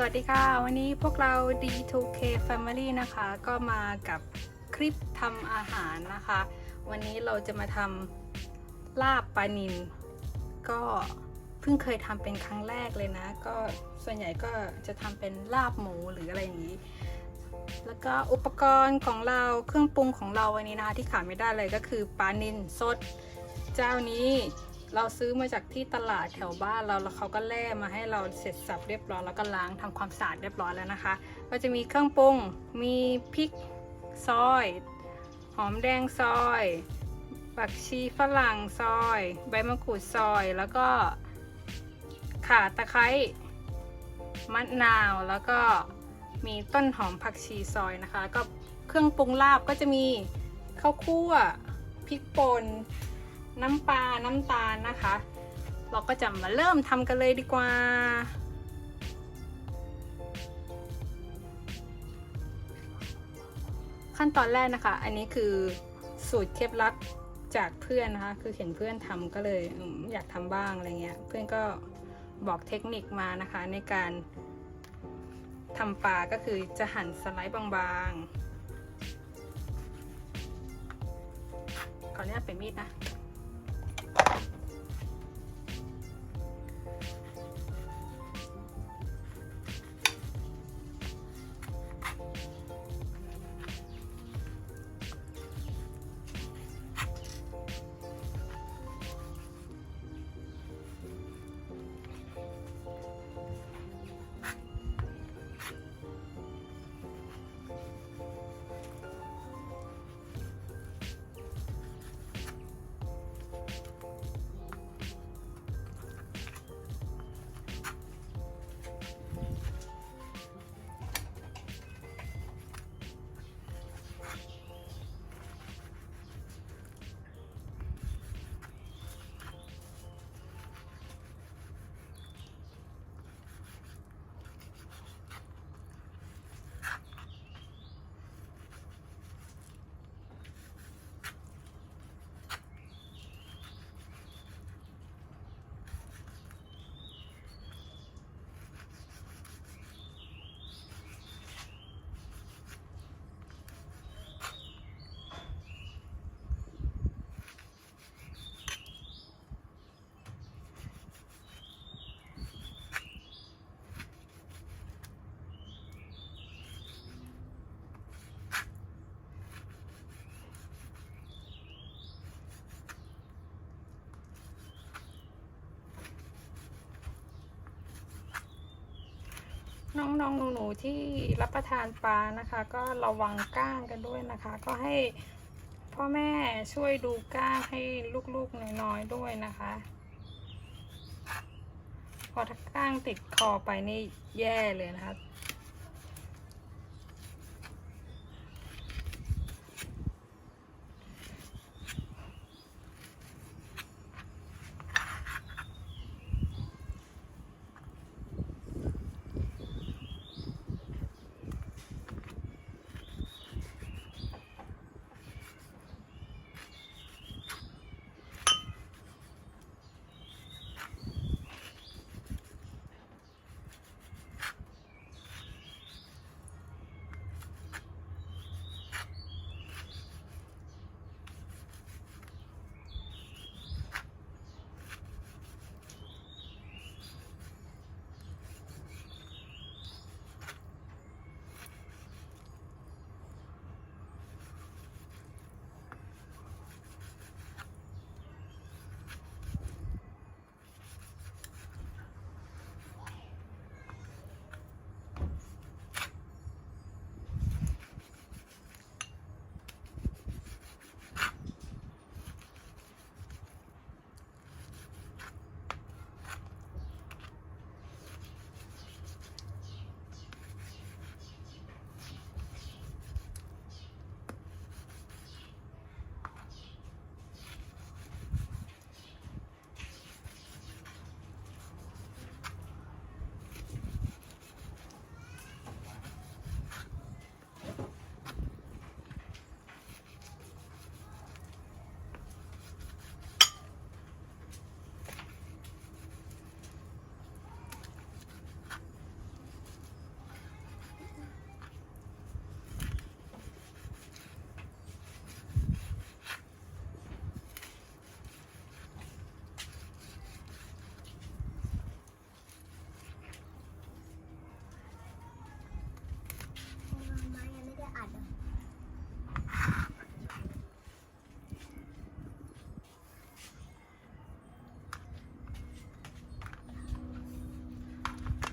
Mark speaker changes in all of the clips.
Speaker 1: สวัสดีค่ะ วันนี้พวกเรา D2K Family นะคะ ก็มากับคลิปทำอาหารนะคะ วันนี้เราจะมาทำลาบปลานิลก็เพิ่งเคยทำเป็นครั้งแรกเลยนะ ก็ส่วนใหญ่ก็จะทำเป็นลาบหมูหรืออะไรอย่างนี้ แล้วก็อุปกรณ์ของเราเครื่องปรุงของเราวันนี้นะคะที่ขาดไม่ได้เลยก็คือปลานิลสด เจ้านี้ เราซื้อมาจากที่ตลาดแถวบ้านเราแล้วเขาก็แล่มาให้เราเสร็จสับเรียบร้อยแล้วก็ล้างทำความสะอาดเรียบร้อยแล้วนะคะ ก็จะมีเครื่องปรุง มีพริกซอย หอมแดงซอยผักชีฝรั่งซอย ใบมะกรูดซอยแล้วก็ข่าตะไคร้มะนาวแล้วก็มีต้นหอมผักชีซอยนะคะ ก็เครื่องปรุงลาบก็จะมีข้าวคั่วพริกป่น น้ำปลา น้ำตาลนะคะ เราก็จะมาเริ่มทำกันเลยดีกว่า ขั้นตอนแรกนะคะ อันนี้คือสูตรเคล็ดลับจากเพื่อนนะคะ คือเห็นเพื่อนทำก็เลยอยากทำบ้างอะไรเงี้ย เพื่อนก็บอกเทคนิคมานะคะ ในการทำปลาก็คือจะหั่นสไลด์บางๆขออนุญาตเป็นมีดนะ น้องๆหนูๆที่รับประทานปลานะคะ ก็ระวังก้างกันด้วยนะคะ ก็ให้พ่อแม่ช่วยดูก้างให้ลูกๆน้อยๆด้วยนะคะ พอถ้าก้างติดคอไปนี่แย่เลยนะคะ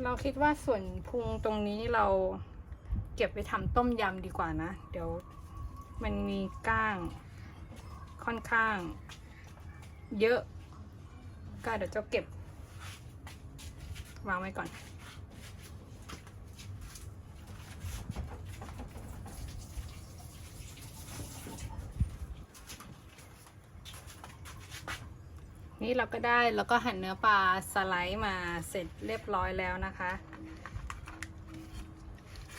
Speaker 1: เราคิดว่าส่วนพุงตรงนี้เราเก็บไปทำต้มยำดีกว่านะ เดี๋ยวมันมีก้างค่อนข้าง เยอะ ก็เดี๋ยวจะเก็บวางไว้ก่อน นี่เราก็ได้แล้วก็หั่นเนื้อปลาสไลด์มาเสร็จเรียบร้อยแล้วนะคะ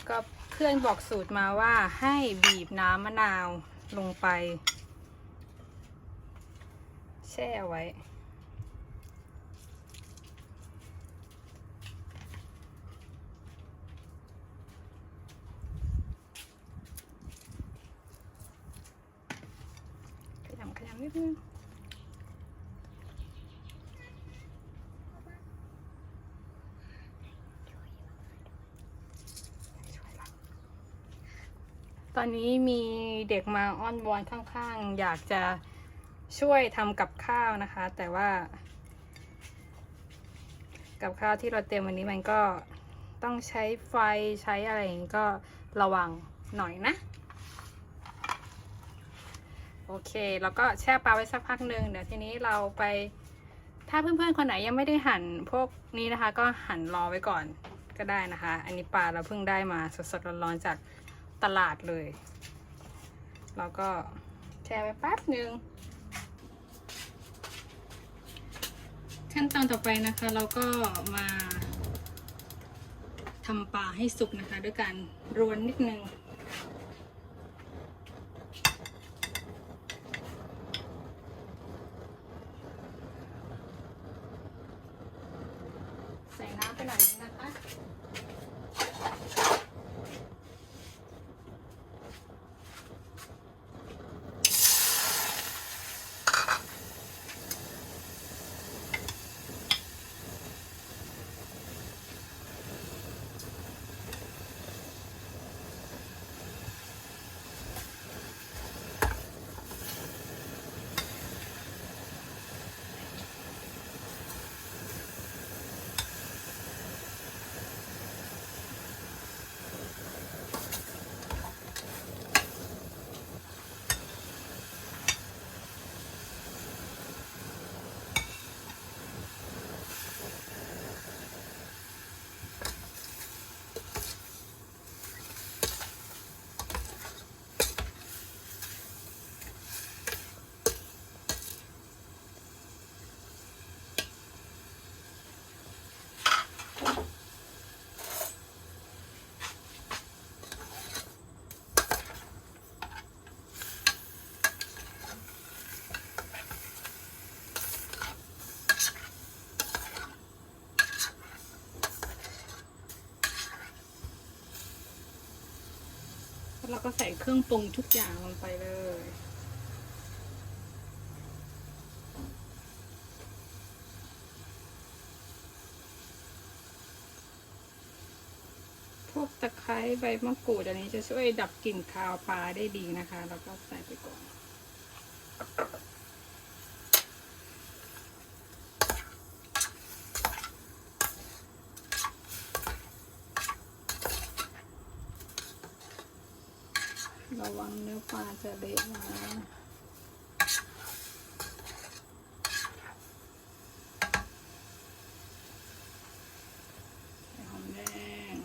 Speaker 1: ก็เพื่อนบอกสูตรมาว่าให้บีบน้ำมะนาวลงไป แช่เอาไว้ขยำขยำนิดนึง ตอนนี้มีเด็กมาอ้อนวอนข้างๆ อยากจะช่วยทำกับข้าวนะคะ แต่ว่า กับข้าวที่เราเตรียมวันนี้มันก็ต้องใช้ไฟใช้อะไรอย่างนี้ก็ระวังหน่อยนะ โอเค แล้วก็แช่ปลาไว้สักพักหนึ่งเดี๋ยวทีนี้เราไป ถ้าเพื่อนๆคนไหนยังไม่ได้หั่นพวกนี้นะคะ ก็หั่นรอไว้ก่อนก็ได้นะคะ อันนี้ปลาเราเพิ่งได้มาสดๆร้อนๆจาก ตลาดเลย แล้วก็แช่ไว้แป๊บหนึ่งขั้นตอนต่อไปนะคะเราก็มาทำปลาให้สุกนะคะ ด้วยการรวนนิดนึง ก็ใส่เครื่องปรุงทุกอย่างลงไปเลย พวกตะไคร้ใบมะกรูดอันนี้จะช่วยดับกลิ่นคาวปลาได้ดีนะคะ แล้วก็ใส่ไปก่อน ระวังเนื้อปลาจะเละนะใส่หอมแดง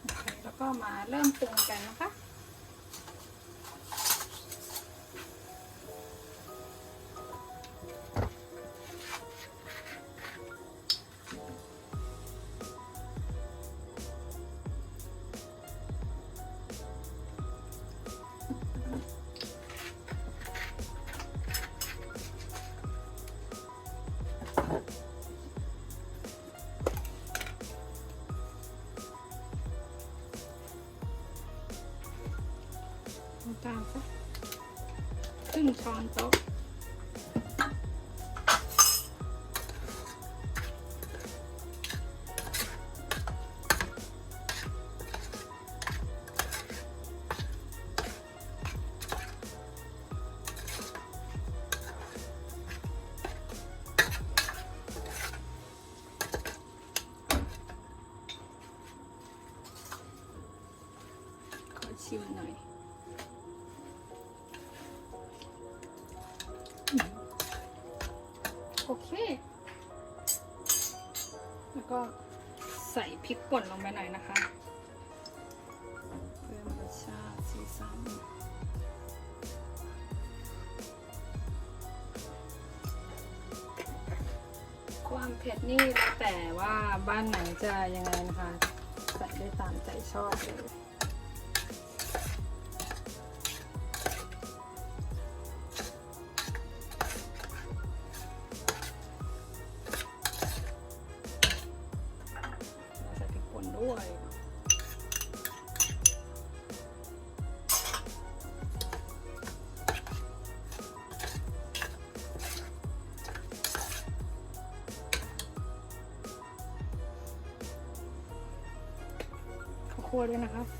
Speaker 1: โอเคแล้วก็ มาเริ่มปรุงกันนะคะ ช้อ ป่นลงไปหน่อยนะคะ เพิ่มรสชาติสีสันความเผ็ดนี่แล้วแต่ว่าบ้านไหนจะยังไงนะคะใส่ได้ตามใจชอบเลย ด้วยข้าวคั่วด้วยนะคะเ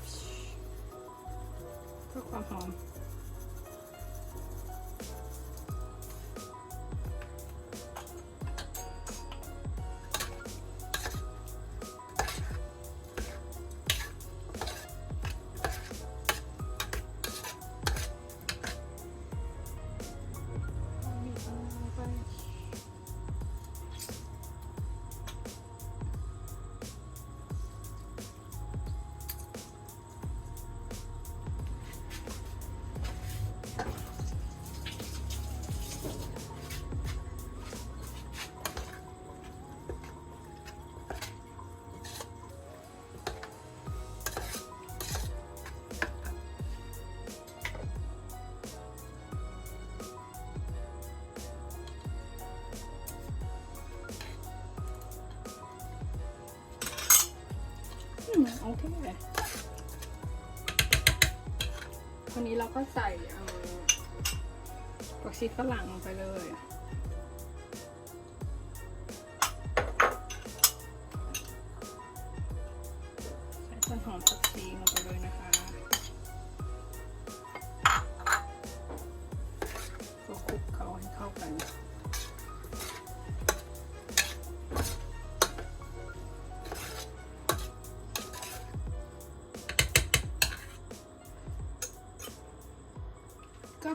Speaker 1: อืมโอเค วันนี้เราก็ใส่เอ่อผักชีฝรั่งลงไปเลย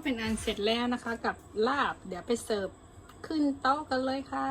Speaker 1: เป็นอันเสร็จแล้วนะคะ กับลาบ เดี๋ยวไปเสิร์ฟขึ้นโต๊ะกันเลยค่ะ